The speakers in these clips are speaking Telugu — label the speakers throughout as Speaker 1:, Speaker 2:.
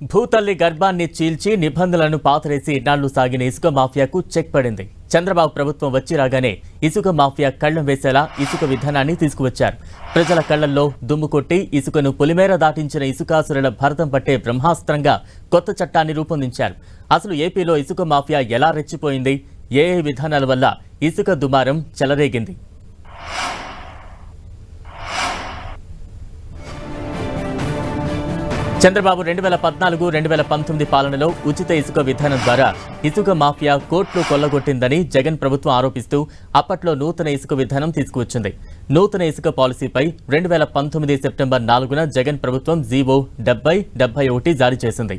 Speaker 1: భూతల్లి గర్భాన్ని చీల్చి నిబంధనలను పాతరేసి ఇన్నాళ్ళు సాగిన ఇసుక మాఫియాకు చెక్ పడింది. చంద్రబాబు ప్రభుత్వం వచ్చి రాగానే ఇసుక మాఫియా కళ్ళం వేసేలా ఇసుక విధానాన్ని తీసుకువచ్చారు. ప్రజల కళ్ళల్లో దుమ్ము కొట్టి ఇసుకను పులిమేర దాటించిన ఇసుకాసురుల భరతం పట్టే బ్రహ్మాస్త్రంగా కొత్త చట్టాన్ని రూపొందించారు. అసలు ఏపీలో ఇసుక మాఫియా ఎలా రెచ్చిపోయింది? ఏ ఏ విధానాల వల్ల ఇసుక దుమారం చెలరేగింది? చంద్రబాబు రెండు వేల పద్నాలుగు రెండు వేల పంతొమ్మిది పాలనలో ఉచిత ఇసుక విధానం ద్వారా ఇసుక మాఫియా కోట్లు కొల్లగొట్టిందని జగన్ ప్రభుత్వం ఆరోపిస్తూ అప్పట్లో నూతన ఇసుక విధానం తీసుకువచ్చింది. నూతన ఇసుక పాలసీపై రెండు వేల పంతొమ్మిది సెప్టెంబర్ నాలుగున జగన్ ప్రభుత్వం జీవో డెబ్బై డెబ్బై ఒకటి జారీ చేసింది.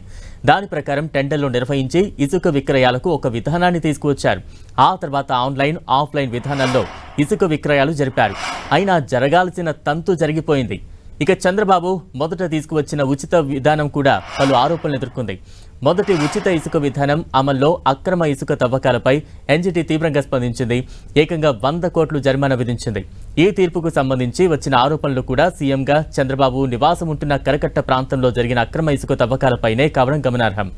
Speaker 1: దాని ప్రకారం టెండర్లు నిర్వహించి ఇసుక విక్రయాలకు ఒక విధానాన్ని తీసుకువచ్చారు. ఆ తర్వాత ఆన్లైన్ ఆఫ్లైన్ విధానంలో ఇసుక విక్రయాలు జరిపారు. అయినా జరగాల్సిన తంతు జరిగిపోయింది. ఇక చంద్రబాబు మొదట తీసుకువచ్చిన ఉచిత విధానం కూడా పలు ఆరోపణలు ఎదుర్కొంది. మొదటి ఉచిత ఇసుక విధానం అమల్లో అక్రమ ఇసుక తవ్వకాలపై ఎన్జిటి తీవ్రంగా స్పందించింది. ఏకంగా వంద కోట్లు జరిమానా విధించింది. ఈ తీర్పుకు సంబంధించి వచ్చిన ఆరోపణలు కూడా సీఎంగా చంద్రబాబు నివాసం ఉంటున్న కరకట్ట ప్రాంతంలో జరిగిన అక్రమ ఇసుక తవ్వకాలపైనే కావడం గమనార్హం.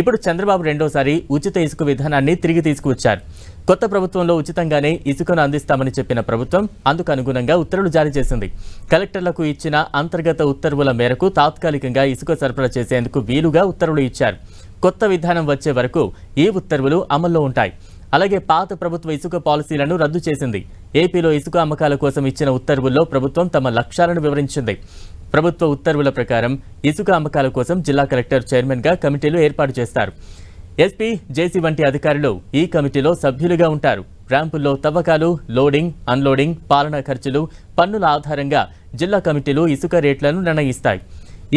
Speaker 1: ఇప్పుడు చంద్రబాబు రెండోసారి ఉచిత ఇసుక విధానాన్ని తిరిగి తీసుకువచ్చారు. కొత్త ప్రభుత్వంలో ఉచితంగానే ఇసుకను అందిస్తామని చెప్పిన ప్రభుత్వం అందుకు అనుగుణంగా ఉత్తర్వులు జారీ చేసింది. కలెక్టర్లకు ఇచ్చిన అంతర్గత ఉత్తర్వుల మేరకు తాత్కాలికంగా ఇసుక సరఫరా చేసేందుకు వీలుగా ఉత్తర్వులు ఇచ్చారు. కొత్త విధానం వచ్చే వరకు ఈ ఉత్తర్వులు అమల్లో ఉంటాయి. అలాగే పాత ప్రభుత్వ ఇసుక పాలసీలను రద్దు చేసింది. ఏపీలో ఇసుక అమ్మకాల కోసం ఇచ్చిన ఉత్తర్వుల్లో ప్రభుత్వం తమ లక్ష్యాలను వివరించింది. ప్రభుత్వ ఉత్తర్వుల ప్రకారం ఇసుక అమ్మకాల కోసం జిల్లా కలెక్టర్ చైర్మన్గా కమిటీలు ఏర్పాటు చేస్తారు. ఎస్పీ జేసీ వంటి అధికారులు ఈ కమిటీలో సభ్యులుగా ఉంటారు. ర్యాంపుల్లో తవ్వకాలు లోడింగ్ అన్లోడింగ్ పాలనా ఖర్చులు పన్నుల ఆధారంగా జిల్లా కమిటీలు ఇసుక రేట్లను నిర్ణయిస్తాయి.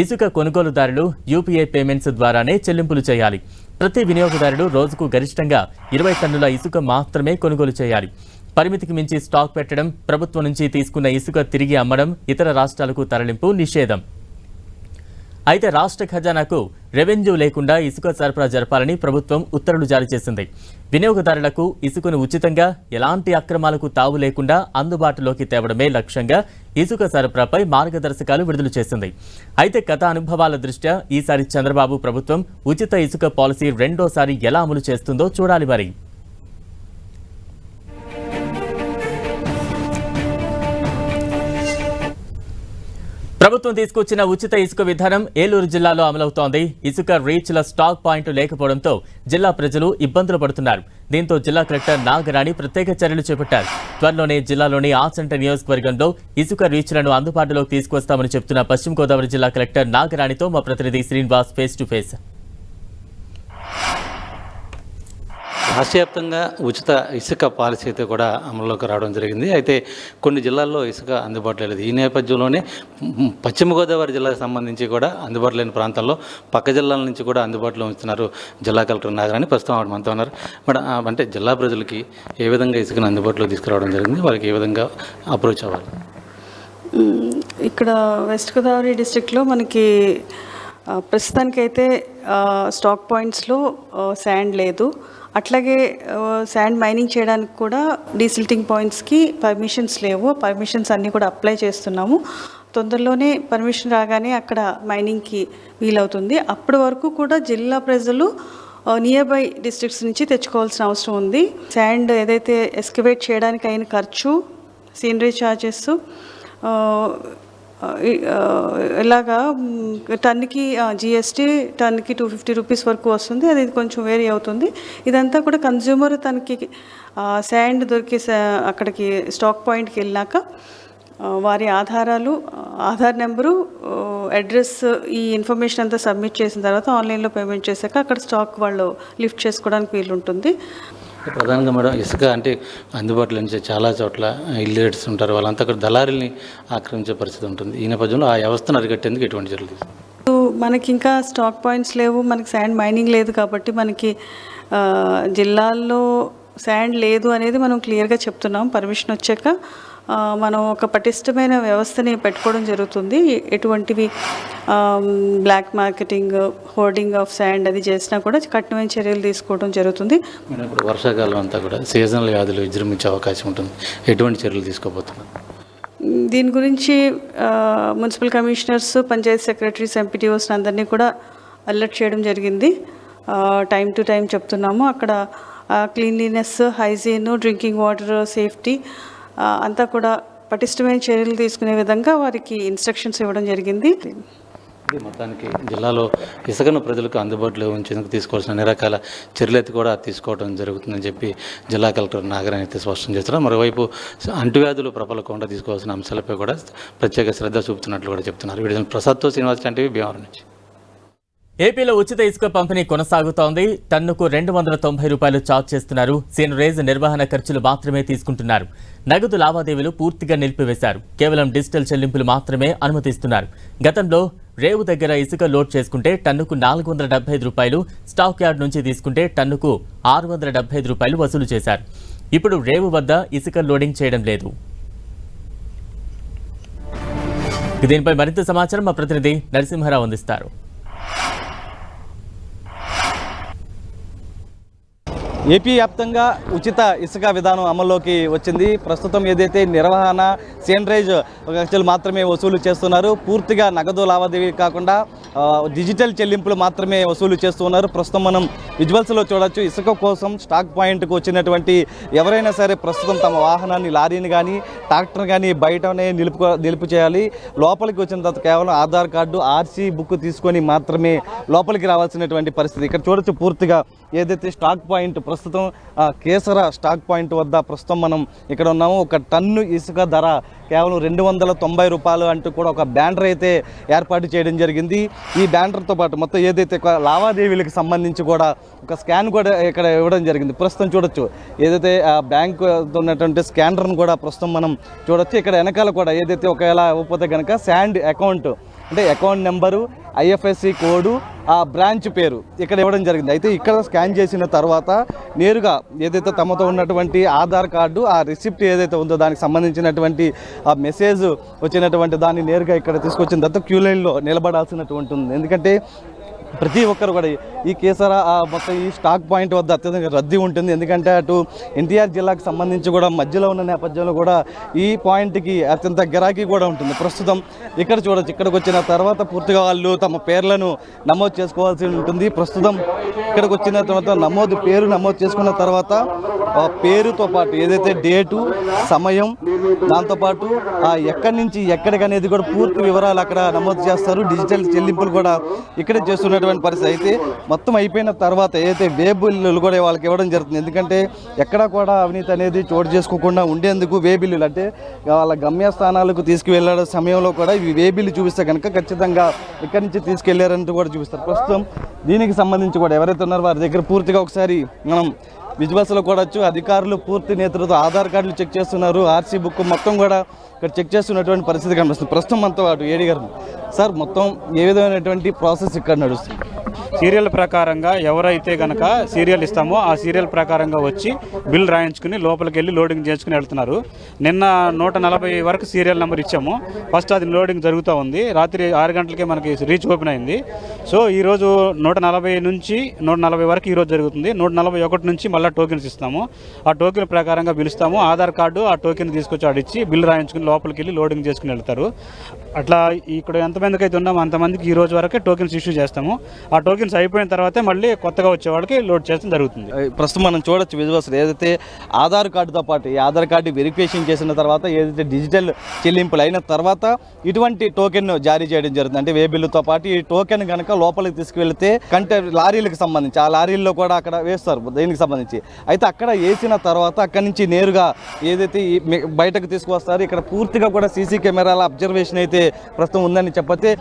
Speaker 1: ఇసుక కొనుగోలుదారులు యూపీఐ పేమెంట్స్ ద్వారానే చెల్లింపులు చేయాలి. ప్రతి వినియోగదారుడు రోజుకు గరిష్టంగా ఇరవై టన్నుల ఇసుక మాత్రమే కొనుగోలు చేయాలి. పరిమితికి మించి స్టాక్ పెట్టడం ప్రభుత్వం నుంచి తీసుకున్న ఇసుక తిరిగి అమ్మడం ఇతర రాష్ట్రాలకు తరలింపు నిషేధం. అయితే రాష్ట్ర ఖజానాకు రెవెన్యూ లేకుండా ఇసుక సరఫరా జరపాలని ప్రభుత్వం ఉత్తర్వులు జారీ చేసింది. వినియోగదారులకు ఇసుకను ఉచితంగా ఎలాంటి అక్రమాలకు తావు లేకుండా అందుబాటులోకి తేవడమే లక్ష్యంగా ఇసుక సరఫరాపై మార్గదర్శకాలు విడుదల చేసింది. అయితే గత అనుభవాల దృష్ట్యా ఈసారి చంద్రబాబు ప్రభుత్వం ఉచిత ఇసుక పాలసీ రెండోసారి ఎలా అమలు చేస్తుందో చూడాలి మరి. ప్రభుత్వం తీసుకొచ్చిన ఉచిత ఇసుక విధానం ఏలూరు జిల్లాలో అమలవుతోంది. ఇసుక రీచ్ల స్టాక్ పాయింట్ లేకపోవడంతో జిల్లా ప్రజలు ఇబ్బందులు పడుతున్నారు. దీంతో జిల్లా కలెక్టర్ నాగరాణి ప్రత్యేక చర్యలు చేపట్టారు. త్వరలోనే జిల్లాలోని ఆచంట నియోజకవర్గంలో ఇసుక రీచ్లను అందుబాటులోకి తీసుకొస్తామని చెప్తున్న పశ్చిమ గోదావరి జిల్లా కలెక్టర్ నాగరాణితో మా ప్రతినిధి శ్రీనివాస్ ఫేస్ టు ఫేస్.
Speaker 2: రాష్ట్రవ్యాప్తంగా ఉచిత ఇసుక పాలసీ అయితే కూడా అమల్లోకి రావడం జరిగింది. అయితే కొన్ని జిల్లాల్లో ఇసుక అందుబాటులో లేదు. ఈ నేపథ్యంలోనే పశ్చిమ గోదావరి జిల్లాకు సంబంధించి కూడా అందుబాటులో లేని ప్రాంతాల్లో పక్క జిల్లాల నుంచి కూడా అందుబాటులో ఉంచుతున్నారు జిల్లా కలెక్టర్ నాగరాణి. ప్రస్తుతం ఆవిడ మనతో ఉన్నారు. మేడం అంటే జిల్లా ప్రజలకి ఏ విధంగా ఇసుకను అందుబాటులో తీసుకురావడం జరిగింది? వాళ్ళకి ఏ విధంగా అప్రోచ్ అవ్వాలి?
Speaker 3: ఇక్కడ వెస్ట్ గోదావరి డిస్ట్రిక్ట్లో మనకి ప్రస్తుతానికైతే స్టాక్ పాయింట్స్లో శాండ్ లేదు. అట్లాగే శాండ్ మైనింగ్ చేయడానికి కూడా డీసిల్టింగ్ పాయింట్స్కి పర్మిషన్స్ లేవు. పర్మిషన్స్ అన్నీ కూడా అప్లై చేస్తున్నాము. తొందరలోనే పర్మిషన్ రాగానే అక్కడ మైనింగ్కి వీలవుతుంది. అప్పటి వరకు కూడా జిల్లా ప్రజలు నియర్ బై డిస్ట్రిక్ట్స్ నుంచి తెచ్చుకోవాల్సిన అవసరం ఉంది. శాండ్ ఏదైతే ఎస్కివేట్ చేయడానికి అయిన ఖర్చు సీనరీ ఛార్జెస్ ఇలాగా టన్కి జిఎస్టీ టన్కి టూ ఫిఫ్టీ రూపీస్ వరకు వస్తుంది. అది కొంచెం వేరీ అవుతుంది. ఇదంతా కూడా కన్జ్యూమర్ తనకి శాండ్ దొరికే అక్కడికి స్టాక్ పాయింట్కి వెళ్ళాక వారి ఆధారాలు ఆధార్ నెంబరు అడ్రస్ ఈ ఇన్ఫర్మేషన్ అంతా సబ్మిట్ చేసిన తర్వాత ఆన్లైన్లో పేమెంట్ చేశాక అక్కడ స్టాక్ వాళ్ళు లిఫ్ట్ చేసుకోవడానికి వీలు ఉంటుంది
Speaker 2: ప్రధానంగా మేడం ఇసుక అంటే అందుబాటులో నుంచి చాలా చోట్ల ఇల్లీగేట్స్ ఉంటారు. వాళ్ళంతా అక్కడ దళారుల్ని ఆక్రమించే పరిస్థితి ఉంటుంది. ఈ నేపథ్యంలో ఆ వ్యవస్థను అరికట్టేందుకు ఎటువంటి చర్యలు
Speaker 3: మనకి ఇంకా స్టాక్ పాయింట్స్ లేవు. మనకి శాండ్ మైనింగ్ లేదు కాబట్టి మనకి జిల్లాల్లో శాండ్ లేదు అనేది మనం క్లియర్గా చెప్తున్నాం. పర్మిషన్ వచ్చాక మనం ఒక పటిష్టమైన వ్యవస్థని పెట్టుకోవడం జరుగుతుంది. ఎటువంటివి black marketing hoarding of sand అది చేసినా కూడా కఠినమైన చర్యలు తీసుకోవడం జరుగుతుంది.
Speaker 2: ఇప్పుడు వర్షాకాలం అంతా కూడా సీజనల్ వ్యాధులు విజృంభించే అవకాశం ఉంటుంది. ఎటువంటి చర్యలు తీసుకోబోతున్నారు?
Speaker 3: దీని గురించి municipal commissioners panchayat secretaries MPTOs అందరినీ కూడా అలర్ట్ చేయడం జరిగింది. టైం టు టైం చెప్తున్నాము. అక్కడ cleanliness hygiene drinking water safety అంతా కూడా పటిష్టమైన చర్యలు తీసుకునే విధంగా వారికి ఇన్స్ట్రక్షన్స్ ఇవ్వడం జరిగింది.
Speaker 2: ఇది మొత్తానికి జిల్లాలో ఇసుకను ప్రజలకు అందుబాటులో ఉంచేందుకు తీసుకోవాల్సిన అన్ని రకాల చర్యలు కూడా తీసుకోవడం జరుగుతుందని చెప్పి జిల్లా కలెక్టర్ నాగరాయణ అయితే స్పష్టం చేస్తున్నారు. మరోవైపు అంటువ్యాధులు ప్రబలకుండా తీసుకోవాల్సిన అంశాలపై కూడా ప్రత్యేక శ్రద్ధ చూపుతున్నట్లు కూడా చెప్తున్నారు. వీడియో ప్రసాద్తో శ్రీనివాస్ అంటే భీమవరం నుంచి.
Speaker 1: ఏపీలో ఉచిత ఇసుక పంపిణీ కొనసాగుతోంది. టన్నుకు రెండు వందల తొంభై రూపాయలు చార్జ్ చేస్తున్నారు. సీనరేజ్ నిర్వహణ ఖర్చులు మాత్రమే తీసుకుంటున్నారు. నగదు లావాదేవీలు పూర్తిగా నిలిపివేశారు. కేవలం డిజిటల్ చెల్లింపులు మాత్రమే అనుమతిస్తున్నారు. గతంలో రేవు దగ్గర ఇసుక లోడ్ చేసుకుంటే టన్నుకు నాలుగు వందల డెబ్బై ఐదు రూపాయలు స్టాక్ యార్డ్ నుంచి తీసుకుంటే టన్నుకు ఆరు వందల డెబ్బై ఐదు రూపాయలు వసూలు చేశారు. ఇప్పుడు రేవు వద్ద ఇసుక లోడింగ్ చేయడం లేదు. దీనిపై మరింత సమాచారం మా ప్రతినిధి నరసింహారావు అందిస్తారు.
Speaker 4: ఏపీ వ్యాప్తంగా ఉచిత ఇసుక విధానం అమల్లోకి వచ్చింది. ప్రస్తుతం ఏదైతే నిర్వహణ సేండ్రైజ్ ఖర్చులు మాత్రమే వసూలు చేస్తున్నారు. పూర్తిగా నగదు లావాదేవీ కాకుండా డిజిటల్ చెల్లింపులు మాత్రమే వసూలు చేస్తున్నారు ప్రస్తుతం మనం విజువల్స్లో చూడొచ్చు. ఇసుక కోసం స్టాక్ పాయింట్కి వచ్చినటువంటి ఎవరైనా సరే ప్రస్తుతం తమ వాహనాన్ని లారీని కానీ ట్రాక్టర్ కానీ బయటనే నిలుపు నిలుపు చేయాలి. లోపలికి వచ్చిన తర్వాత కేవలం ఆధార్ కార్డు ఆర్సీ బుక్ తీసుకొని మాత్రమే లోపలికి రావాల్సినటువంటి పరిస్థితి. ఇక్కడ చూడొచ్చు పూర్తిగా ఏదైతే స్టాక్ పాయింట్ ప్రస్తుతం కేసర స్టాక్ పాయింట్ వద్ద ప్రస్తుతం మనం ఇక్కడ ఉన్నాము. ఒక టన్ను ఇసుక ధర కేవలం రెండు వందల తొంభై రూపాయలు అంటూ కూడా ఒక బ్యానర్ అయితే ఏర్పాటు చేయడం జరిగింది. ఈ బ్యానర్తో పాటు మొత్తం ఏదైతే ఒక లావాదేవీలకు సంబంధించి కూడా ఒక స్కాన్ కూడా ఇక్కడ ఇవ్వడం జరిగింది. ప్రస్తుతం చూడొచ్చు. ఏదైతే బ్యాంకు ఉన్నటువంటి స్కానర్ను కూడా ప్రస్తుతం మనం చూడొచ్చు. ఇక్కడ వెనకాల కూడా ఏదైతే ఒకవేళ ఇవ్వకపోతే కనుక శాండ్ అకౌంట్ అంటే అకౌంట్ నెంబరు ఐఎఫ్ఎస్సి కోడు ఆ బ్రాంచ్ పేరు ఇక్కడ ఇవ్వడం జరిగింది. అయితే ఇక్కడ స్కాన్ చేసిన తర్వాత నేరుగా ఏదైతే తమతో ఉన్నటువంటి ఆధార్ కార్డు ఆ రిసిప్ట్ ఏదైతే ఉందో దానికి సంబంధించినటువంటి ఆ మెసేజ్ వచ్చినటువంటి దాన్ని నేరుగా ఇక్కడ తీసుకొచ్చిన తర్వాత క్యూ లైన్లో నిలబడాల్సినటువంటి ఉంది. ఎందుకంటే ప్రతి ఒక్కరు కూడా ఈ కేసర ఆ మొత్తం ఈ స్టాక్ పాయింట్ వద్ద అత్యధిక రద్దీ ఉంటుంది. ఎందుకంటే అటు ఎన్టీఆర్ జిల్లాకు సంబంధించి కూడా మధ్యలో ఉన్న నేపథ్యంలో కూడా ఈ పాయింట్కి అత్యంత గిరాకీ కూడా ఉంటుంది. ప్రస్తుతం ఇక్కడ చూడొచ్చు. ఇక్కడికి వచ్చిన తర్వాత పూర్తిగా వాళ్ళు తమ పేర్లను నమోదు చేసుకోవాల్సి ఉంటుంది. ప్రస్తుతం ఇక్కడికి వచ్చిన తర్వాత నమోదు పేరు నమోదు చేసుకున్న తర్వాత ఆ పేరుతో పాటు ఏదైతే డేటు సమయం దాంతోపాటు ఆ ఎక్కడి నుంచి ఎక్కడికి అనేది కూడా పూర్తి వివరాలు అక్కడ నమోదు చేస్తారు. డిజిటల్ చెల్లింపులు కూడా ఇక్కడే చేస్తారు చేస్తున్నటువంటి పరిస్థితి అయితే మొత్తం అయిపోయిన తర్వాత ఏదైతే వే బిల్లులు కూడా వాళ్ళకి ఇవ్వడం జరుగుతుంది. ఎందుకంటే ఎక్కడా కూడా అవినీతి అనేది చోటు చేసుకోకుండా ఉండేందుకు వే బిల్లులు అంటే వాళ్ళ గమ్యస్థానాలకు తీసుకువెళ్ళే సమయంలో కూడా ఇవి వే బిల్లు చూపిస్తే కనుక ఖచ్చితంగా ఇక్కడి నుంచి తీసుకెళ్ళారంటూ కూడా చూపిస్తారు. ప్రస్తుతం దీనికి సంబంధించి కూడా ఎవరైతే ఉన్నారో వారి దగ్గర పూర్తిగా ఒకసారి మనం విజువల్స్లో కూడొచ్చు అధికారులు పూర్తి నేతృత్వం ఆధార్ కార్డులు చెక్ చేస్తున్నారు. ఆర్సీ బుక్ మొత్తం కూడా ఇక్కడ చెక్ చేస్తున్నటువంటి పరిస్థితి కనిపిస్తుంది. ప్రస్తుతం మనతో అటు ఏడి గారు సార్ మొత్తం ఏ విధమైనటువంటి ప్రాసెస్ ఇక్కడ నడుస్తుంది?
Speaker 5: సీరియల్ ప్రకారంగా ఎవరైతే గనక సీరియల్ ఇస్తామో ఆ సీరియల్ ప్రకారంగా వచ్చి బిల్ రాయించుకుని లోపలికి వెళ్ళి లోడింగ్ చేసుకుని వెళ్తున్నారు. నిన్న నూట నలభై వరకు సీరియల్ నెంబర్ ఇచ్చాము. ఫస్ట్ అది లోడింగ్ జరుగుతూ ఉంది. రాత్రి ఆరు గంటలకే మనకి రీచ్ ఓపెన్ అయింది. సో ఈరోజు నూట నలభై నుంచి నూట నలభై వరకు ఈరోజు జరుగుతుంది. నూట నలభై ఒకటి నుంచి మళ్ళీ టోకెన్స్ ఇస్తాము. ఆ టోకెన్ ప్రకారంగా పిలుస్తాము. ఆధార్ కార్డు ఆ టోకెన్ తీసుకొచ్చి ఆడిచ్చి బిల్ రాయించుకుని లోపలికి వెళ్ళి లోడింగ్ చేసుకుని వెళ్తారు. అట్లా ఇక్కడ ఎంతమందికి అయితే ఉన్నామో అంతమందికి ఈ రోజు వరకే టోకెన్స్ ఇష్యూ చేస్తాము. ఆ టోకెన్స్ అయిపోయిన తర్వాతే మళ్ళీ కొత్తగా వచ్చే వాళ్ళకి లోడ్ చేయడం జరుగుతుంది.
Speaker 4: ప్రస్తుతం మనం చూడొచ్చు విజువల్స్ ఏదైతే ఆధార్ కార్డుతో పాటు ఈ ఆధార్ కార్డు వెరిఫికేషన్ చేసిన తర్వాత ఏదైతే డిజిటల్ చెల్లింపులు అయిన తర్వాత ఇటువంటి టోకెన్ జారీ చేయడం జరుగుతుంది. అంటే వే బిల్లుతో పాటు ఈ టోకెన్ కనుక లోపలికి తీసుకువెళ్తే కంటే లారీలకు సంబంధించి ఆ లారీల్లో కూడా అక్కడ వేస్తారు దీనికి సంబంధించి. అయితే అక్కడ వేసిన తర్వాత అక్కడి నుంచి నేరుగా ఏదైతే బయటకు తీసుకువస్తారు ఇక్కడ పూర్తిగా కూడా సీసీ కెమెరాల అబ్జర్వేషన్ అయితే ప్రస్తుతం ఉందని చెప్పతే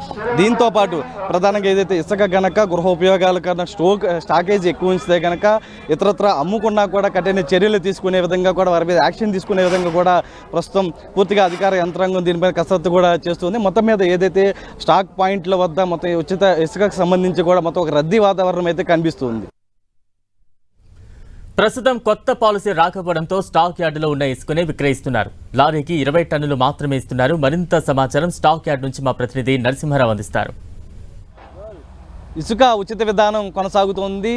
Speaker 4: దీంతో పాటు ప్రధానంగా ఏదైతే ఇసుక గనక గృహ ఉపయోగాల కన్నా స్టోక్ స్టాకేజ్ ఎక్కువ ఉంచితే గనక ఇతరత్ర అమ్ముకున్నా కూడా కఠిన చర్యలు తీసుకునే విధంగా కూడా వారి మీద యాక్షన్ తీసుకునే విధంగా కూడా ప్రస్తుతం పూర్తిగా అధికార యంత్రాంగం దీనిపైన కసరత్తు కూడా చేస్తుంది. మొత్తం మీద ఏదైతే స్టాక్ పాయింట్ల వద్ద మొత్తం ఉచిత ఇసుకకు సంబంధించి కూడా మొత్తం ఒక రద్దీ వాతావరణం అయితే కనిపిస్తుంది.
Speaker 1: ప్రస్తుతం కొత్త పాలసీ రాకపోవడంతో స్టాక్ యార్డులో ఉన్న ఇసుకనే విక్రయిస్తున్నారు. లారీకి ఇరవై టన్నులు మాత్రమే ఇస్తున్నారు. మరింత సమాచారం స్టాక్ యార్డ్ నుంచి మా ప్రతినిధి నరసింహారావు అందిస్తారు.
Speaker 4: ఇసుక ఉచిత విధానం కొనసాగుతోంది.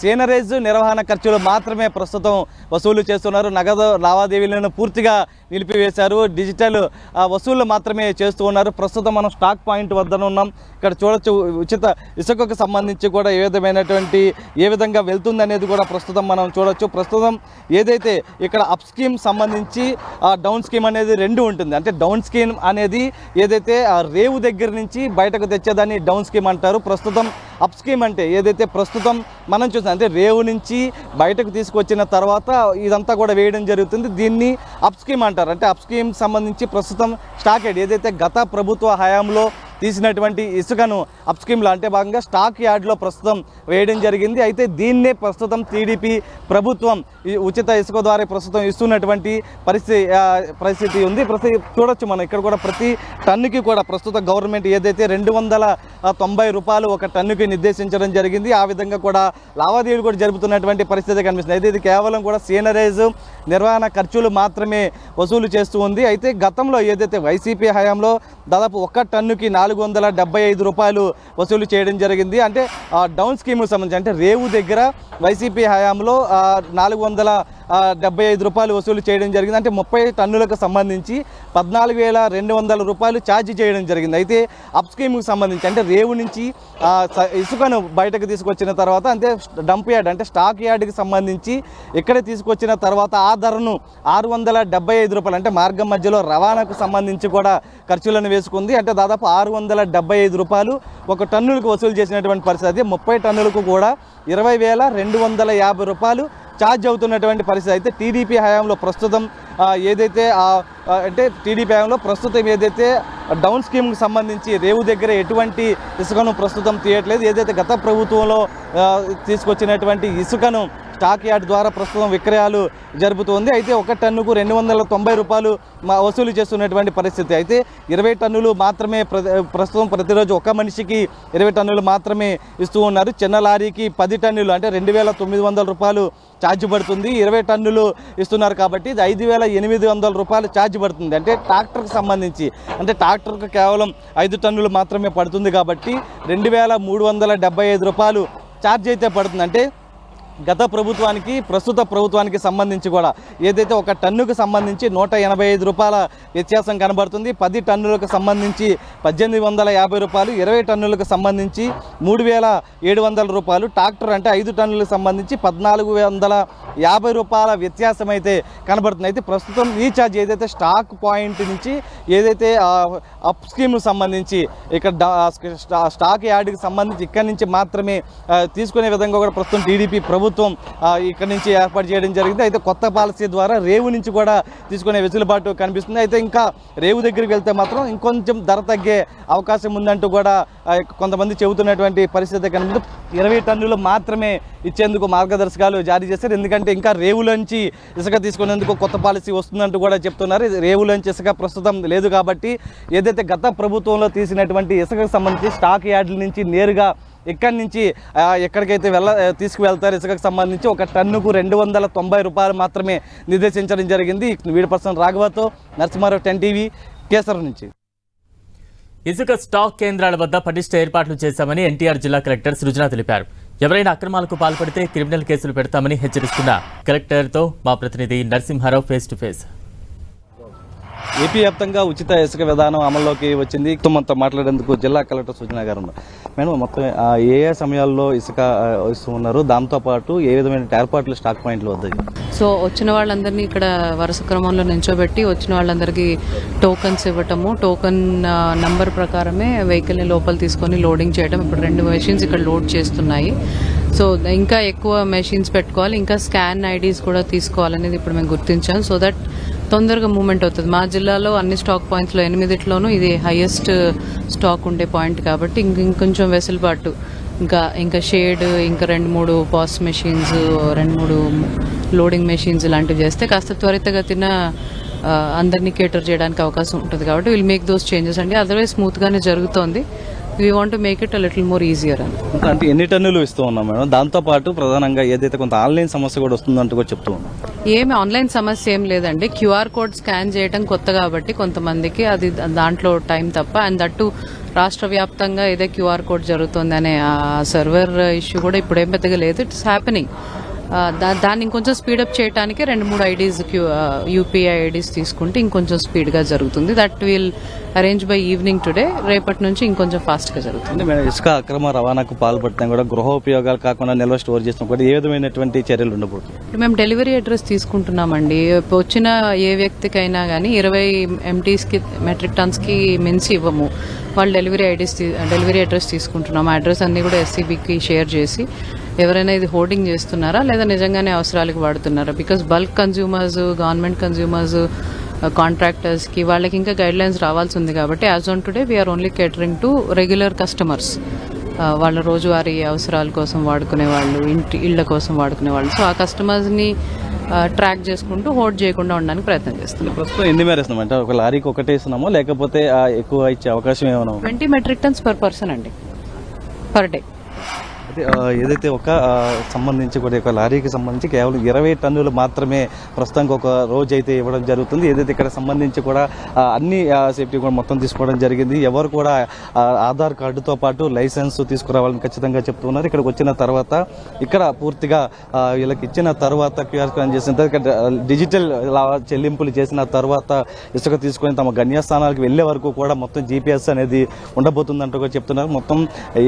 Speaker 4: సీనరేజ్ నిర్వహణ ఖర్చులు మాత్రమే ప్రస్తుతం వసూలు చేస్తున్నారు. నగదు లావాదేవీలను పూర్తిగా నిలిపివేశారు. డిజిటల్ ఆ, వసూళ్ళు మాత్రమే చేస్తూ ఉన్నారు. ప్రస్తుతం మనం స్టాక్ పాయింట్ వద్ద ఉన్నాం. ఇక్కడ చూడొచ్చు ఉచిత ఇసుకకు సంబంధించి కూడా ఏ విధమైనటువంటి ఏ విధంగా వెళ్తుంది అనేది కూడా ప్రస్తుతం మనం చూడొచ్చు. ప్రస్తుతం ఏదైతే ఇక్కడ అప్ స్కీమ్ సంబంధించి ఆ, డౌన్ స్కీమ్ అనేది రెండు ఉంటుంది. అంటే డౌన్ స్కీమ్ అనేది ఏదైతే ఆ రేవు దగ్గర నుంచి బయటకు తెచ్చేదాన్ని డౌన్ స్కీమ్ అంటారు. ప్రస్తుతం అప్ స్కీమ్ అంటే ఏదైతే ప్రస్తుతం మనం చూసాం అంటే రేవు నుంచి బయటకు తీసుకొచ్చిన తర్వాత ఇదంతా కూడా వేయడం జరుగుతుంది. దీన్ని అప్ స్కీమ్ అంటారు. అంటే అప్ స్కీమ్ సంబంధించి ప్రస్తుతం స్టాక్ ఏదైతే గత ప్రభుత్వ హయాంలో తీసినటువంటి ఇసుకను అప్స్కీమ్లో అంటే భాగంగా స్టాక్ యార్డ్లో ప్రస్తుతం వేయడం జరిగింది. అయితే దీన్నే ప్రస్తుతం టీడీపీ ప్రభుత్వం ఈ ఉచిత ఇసుక ద్వారా ప్రస్తుతం ఇస్తున్నటువంటి పరిస్థితి పరిస్థితి ఉంది. ప్రతి చూడొచ్చు మనం ఇక్కడ కూడా ప్రతి టన్నుకి కూడా ప్రస్తుత గవర్నమెంట్ ఏదైతే రెండు వందల తొంభై రూపాయలు ఒక టన్నుకి నిర్దేశించడం జరిగింది. ఆ విధంగా కూడా లావాదేవీలు కూడా జరుపుతున్నటువంటి పరిస్థితి కనిపిస్తుంది. అయితే ఇది కేవలం కూడా సీనరైజ్ నిర్వహణ ఖర్చులు మాత్రమే వసూలు చేస్తూ ఉంది. అయితే గతంలో ఏదైతే వైసీపీ హయాంలో దాదాపు ఒక టన్నుకి నాలుగు నాలుగు వందల డెబ్బై ఐదు రూపాయలు వసూలు చేయడం జరిగింది. అంటే డౌన్ స్కీమ్కి సంబంధించి అంటే రేవు దగ్గర వైసీపీ హయాంలో నాలుగు వందల డెబ్బై ఐదు రూపాయలు వసూలు చేయడం జరిగింది. అంటే ముప్పై టన్నులకు సంబంధించి పద్నాలుగు వేల రెండు వందల రూపాయలు ఛార్జ్ చేయడం జరిగింది. అయితే అప్ స్కీమ్కి సంబంధించి అంటే రేవు నుంచి ఇసుకను బయటకు తీసుకొచ్చిన తర్వాత అంటే డంప్ యార్డ్ అంటే స్టాక్ యార్డ్కి సంబంధించి ఇక్కడే తీసుకొచ్చిన తర్వాత ఆ ధరను ఆరు వందల డెబ్బై ఐదు రూపాయలు అంటే మార్గం మధ్యలో రవాణాకు సంబంధించి కూడా ఖర్చులను వేసుకుంది. అంటే దాదాపు ఆరు వందల డెబ్బై ఐదు రూపాయలు ఒక టన్నులకు వసూలు చేసినటువంటి పరిస్థితి. ముప్పై టన్నులకు కూడా ఇరవై వేల రెండు వందల యాభై రూపాయలు ఛార్జ్ అవుతున్నటువంటి పరిస్థితి. అయితే టీడీపీ హయాంలో ప్రస్తుతం ఏదైతే అంటే టీడీపీ హయాంలో ప్రస్తుతం ఏదైతే డౌన్ స్కీమ్కి సంబంధించి రేవు దగ్గర ఎటువంటి ఇసుకను ప్రస్తుతం తీయట్లేదు. ఏదైతే గత ప్రభుత్వంలో తీసుకొచ్చినటువంటి ఇసుకను స్టాక్ యార్డ్ ద్వారా ప్రస్తుతం విక్రయాలు జరుపుతోంది. అయితే ఒక టన్నుకు రెండు వందల తొంభై రూపాయలు మా- వసూలు చేస్తున్నటువంటి పరిస్థితి. అయితే ఇరవై టన్నులు మాత్రమే ప్ర- ప్రస్తుతం ప్రతిరోజు ఒక మనిషికి ఇరవై టన్నులు మాత్రమే ఇస్తూ ఉన్నారు. చిన్న లారీకి పది టన్నులు అంటే రెండు వేల తొమ్మిది వందల రూపాయలు ఛార్జ్ పడుతుంది. ఇరవై టన్నులు ఇస్తున్నారు కాబట్టి ఇది ఐదు వేల ఎనిమిది వందల రూపాయలు ఛార్జ్ పడుతుంది. అంటే ట్రాక్టర్కి సంబంధించి అంటే ట్రాక్టర్కి కేవలం ఐదు టన్నులు మాత్రమే పడుతుంది కాబట్టి రెండు వేల మూడు వందల డెబ్బై ఐదు రూపాయలు ఛార్జ్ అయితే పడుతుంది. అంటే గత ప్రభుత్వానికి ప్రస్తుత ప్రభుత్వానికి సంబంధించి కూడా ఏదైతే ఒక టన్నుకు సంబంధించి నూట ఎనభై ఐదు రూపాయల వ్యత్యాసం కనబడుతుంది పది టన్నులకు సంబంధించి పద్దెనిమిది వందల యాభై రూపాయలు ఇరవై టన్నులకు సంబంధించి మూడు వేల ఏడు వందల రూపాయలు ట్రాక్టర్ అంటే ఐదు టన్నులకు సంబంధించి పద్నాలుగు వందల యాభై రూపాయల వ్యత్యాసం అయితే కనబడుతుంది. అయితే ప్రస్తుతం ఈ ఛార్జ్ ఏదైతే స్టాక్ పాయింట్ నుంచి ఏదైతే అప్ స్కీమ్ సంబంధించి ఇక్కడ స్టాక్ యార్డ్కి సంబంధించి ఇక్కడి నుంచి మాత్రమే తీసుకునే విధంగా కూడా ప్రస్తుతం టీడీపీ ప్రభుత్వం ప్రభుత్వం ఇక్కడి నుంచి ఏర్పాటు చేయడం జరిగింది. అయితే కొత్త పాలసీ ద్వారా రేవు నుంచి కూడా తీసుకునే వెసులుబాటు కనిపిస్తుంది. అయితే ఇంకా రేవు దగ్గరికి వెళ్తే మాత్రం ఇంకొంచెం ధర తగ్గే అవకాశం ఉందంటూ కూడా కొంతమంది చెబుతున్నటువంటి పరిస్థితి కనిపిస్తుంది. ఇరవై టన్నులు మాత్రమే ఇచ్చేందుకు మార్గదర్శకాలు జారీ చేశారు. ఎందుకంటే ఇంకా రేవులోంచి ఇసుక తీసుకునేందుకు కొత్త పాలసీ వస్తుందంటూ కూడా చెప్తున్నారు. రేవులోంచి ఇసుక ప్రస్తుతం లేదు కాబట్టి ఏదైతే గత ప్రభుత్వంలో తీసినటువంటి ఇసుకకు సంబంధించి స్టాక్ యార్డుల నుంచి నేరుగా ఇక్కడి నుంచి ఎక్కడికైతే వెళ్ళ తీసుకువెళ్తారు ఇసుకకు సంబంధించి ఒక టన్నుకు రెండు వందల తొంభై రూపాయలు మాత్రమే నిర్దేశించడం జరిగింది. వీడి పర్సన్ రాఘవతో నరసింహారావు టెన్ టీవీ కేసర్ నుంచి.
Speaker 1: ఇసుక స్టాక్ కేంద్రాల వద్ద పటిష్ట ఏర్పాట్లు చేశామని ఎన్టీఆర్ జిల్లా కలెక్టర్ సృజన తెలిపారు. ఎవరైనా అక్రమాలకు పాల్పడితే క్రిమినల్ కేసులు పెడతామని హెచ్చరిస్తున్న కలెక్టర్తో మా ప్రతినిధి Narasimharao face to face.
Speaker 4: AP వ్యాప్తంగా ఉచిత ఇసుక విధానం అమల్లోకి వచ్చింది. మనతో మాట్లాడేందుకు జిల్లా కలెక్టర్ సూచన గారు ఉన్నారు. మేడం మొత్తం ఏ ఏ సమయాల్లో ఇసుక ఇస్తున్నారు దాంతోపాటు ఏ విధమైన ఏర్పాట్లు స్టాక్ పాయింట్లు వద్దాయి
Speaker 6: సో వచ్చిన వాళ్ళందరినీ ఇక్కడ వరుస క్రమంలో నించోబెట్టి వచ్చిన వాళ్ళందరికీ టోకన్స్ ఇవ్వటము టోకన్ నంబర్ ప్రకారమే వెహికల్ని లోపల తీసుకొని లోడింగ్ చేయడం ఇప్పుడు రెండు మెషిన్స్ ఇక్కడ లోడ్ చేస్తున్నాయి. సో ఇంకా ఎక్కువ మెషిన్స్ పెట్టుకోవాలి. ఇంకా స్కాన్ ఐడీస్ కూడా తీసుకోవాలనేది ఇప్పుడు మేము గుర్తించాం. సో దట్ తొందరగా మూమెంట్ అవుతుంది. మా జిల్లాలో అన్ని స్టాక్ పాయింట్స్లో ఎనిమిదిట్లోనూ ఇది హైయెస్ట్ స్టాక్ ఉండే పాయింట్ కాబట్టి ఇంక ఇంకొంచెం వెసులుబాటు. ఇంకా ఇంకా షేడ్ ఇంకా రెండు మూడు పాస్ మెషిన్స్ రెండు మూడు లోడింగ్ మెషిన్స్ ఇలాంటివి చేస్తే కాస్త త్వరితగతిన అందరినీ కేటర్ చేయడానికి అవకాశం ఉంటుంది కాబట్టి విల్ మేక్ దోస్ చేంజెస్ అండి. అదర్వైజ్ స్మూత్గానే జరుగుతోంది. We want to make it a little more easier అని
Speaker 4: అంటే ఎన్ని టన్నులు ఇస్తూ ఉన్నాం మేడం? దాంతోపాటు ప్రధానంగా ఏదైతే కొంత ఆన్లైన్ సమస్య కూడా వస్తుందంటూ కూడా చెప్తూ ఉన్నాం.
Speaker 6: ఏమి ఆన్లైన్ సమస్య ఏం లేదండి. క్యూఆర్ కోడ్ స్కాన్ చేయడం కొత్త కాబట్టి కొంతమందికి అది దాంట్లో టైం తప్ప అండ్ దట్టు రాష్ట్ర వ్యాప్తంగా ఇదే క్యూఆర్ కోడ్ జరుగుతుంది అనే ఆ సర్వర్ ఇష్యూ కూడా ఇప్పుడు ఏం పెద్దగా లేదు. ఇట్స్ హ్యాపెనింగ్ దాన్ని ఇంకొంచెం స్పీడప్ చేయడానికి రెండు మూడు ఐడీస్ యూపీఐ ఐడీస్ తీసుకుంటే ఇంకొంచెం స్పీడ్గా జరుగుతుంది. That will arrange by evening today రేపటి నుంచి ఇంకొంచెం ఫాస్ట్గా జరుగుతుంది.
Speaker 4: ఇసుక అక్రమ రవాణాకు పాల్పడతాం కూడా గృహోపయోగాలు కాకుండా నిల్వ స్టోర్ చేస్తాం కూడా ఏ విధమైనటువంటి చర్యలు ఉండబోతుంది
Speaker 6: మేము డెలివరీ అడ్రస్ తీసుకుంటున్నామండి. వచ్చిన ఏ వ్యక్తికైనా కానీ ఇరవై ఎంటీస్కి మెట్రిక్ టన్స్కి మించి ఇవ్వము. వాళ్ళు డెలివరీ ఐడీస్ డెలివరీ అడ్రస్ తీసుకుంటున్నాం ఆ అడ్రస్ అన్ని కూడా ఎస్సీబీకి షేర్ చేసి ఎవరైనా ఇది హోర్డింగ్ చేస్తున్నారా లేదా నిజంగానే అవసరాలకు వాడుతున్నారా? Because bulk consumers government consumers కాంట్రాక్టర్స్కి వాళ్ళకి ఇంకా గైడ్ లైన్స్ రావాల్సి ఉంది కాబట్టి as on today we are only catering to regular customers వాళ్ళ రోజువారీ అవసరాల కోసం వాడుకునే వాళ్ళు ఇంటి ఇళ్ళ కోసం వాడుకునే వాళ్ళు. సో ఆ కస్టమర్స్ని ట్రాక్ చేసుకుంటూ హోల్డ్ చేయకుండా ఉండడానికి ప్రయత్నం చేస్తున్నాం.
Speaker 4: ప్రస్తుతం ఎన్ని మేర ఇస్తున్నాం అంటే ఒక లారీకి ఒకటే ఇస్తున్నామో లేకపోతే ఎక్కువ ఇచ్చే అవకాశం ఏమైనా?
Speaker 6: Twenty metric tons per person అండి. పర్ డే
Speaker 4: ఏదైతే ఒక సంబంధించి కూడా ఒక లారీకి సంబంధించి కేవలం ఇరవై టన్నులు మాత్రమే ప్రస్తుతానికి ఒక రోజు అయితే ఇవ్వడం జరుగుతుంది. ఏదైతే ఇక్కడ సంబంధించి కూడా అన్ని సేఫ్టీ కూడా మొత్తం తీసుకోవడం జరిగింది. ఎవరు కూడా ఆధార్ కార్డుతో పాటు లైసెన్స్ తీసుకురావాలని ఖచ్చితంగా చెప్తున్నారు ఇక్కడికి వచ్చిన తర్వాత ఇక్కడ పూర్తిగా వీళ్ళకి ఇచ్చిన తర్వాత క్యూఆర్ స్కాన్ చేసిన తర్వాత డిజిటల్ చెల్లింపులు చేసిన తర్వాత ఇసుక తీసుకొని తమ గణ్యస్థానాలకు వెళ్ళే వరకు కూడా మొత్తం జీపీఎస్ అనేది ఉండబోతుందంటూ కూడా చెప్తున్నారు. మొత్తం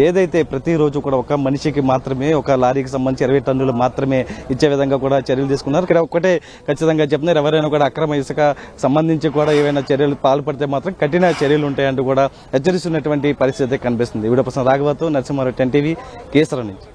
Speaker 4: ఏదైతే ప్రతిరోజు కూడా ఒక మనిషి మనిషికి మాత్రమే ఒక లారీకి సంబంధించి ఇరవై టన్నులు మాత్రమే ఇచ్చే విధంగా కూడా చర్యలు తీసుకున్నారు. ఇక్కడ ఒకటే ఖచ్చితంగా చెప్తున్నారు ఎవరైనా కూడా అక్రమ ఇసుక సంబంధించి కూడా ఏవైనా చర్యలు పాల్పడితే మాత్రం కఠిన చర్యలు ఉంటాయంటూ కూడా హెచ్చరిస్తున్నటువంటి పరిస్థితి కనిపిస్తుంది. వీడియో ప్రసన్న రాఘవతో నరసింహారావు టెన్ టీవీ కేసర నుంచి.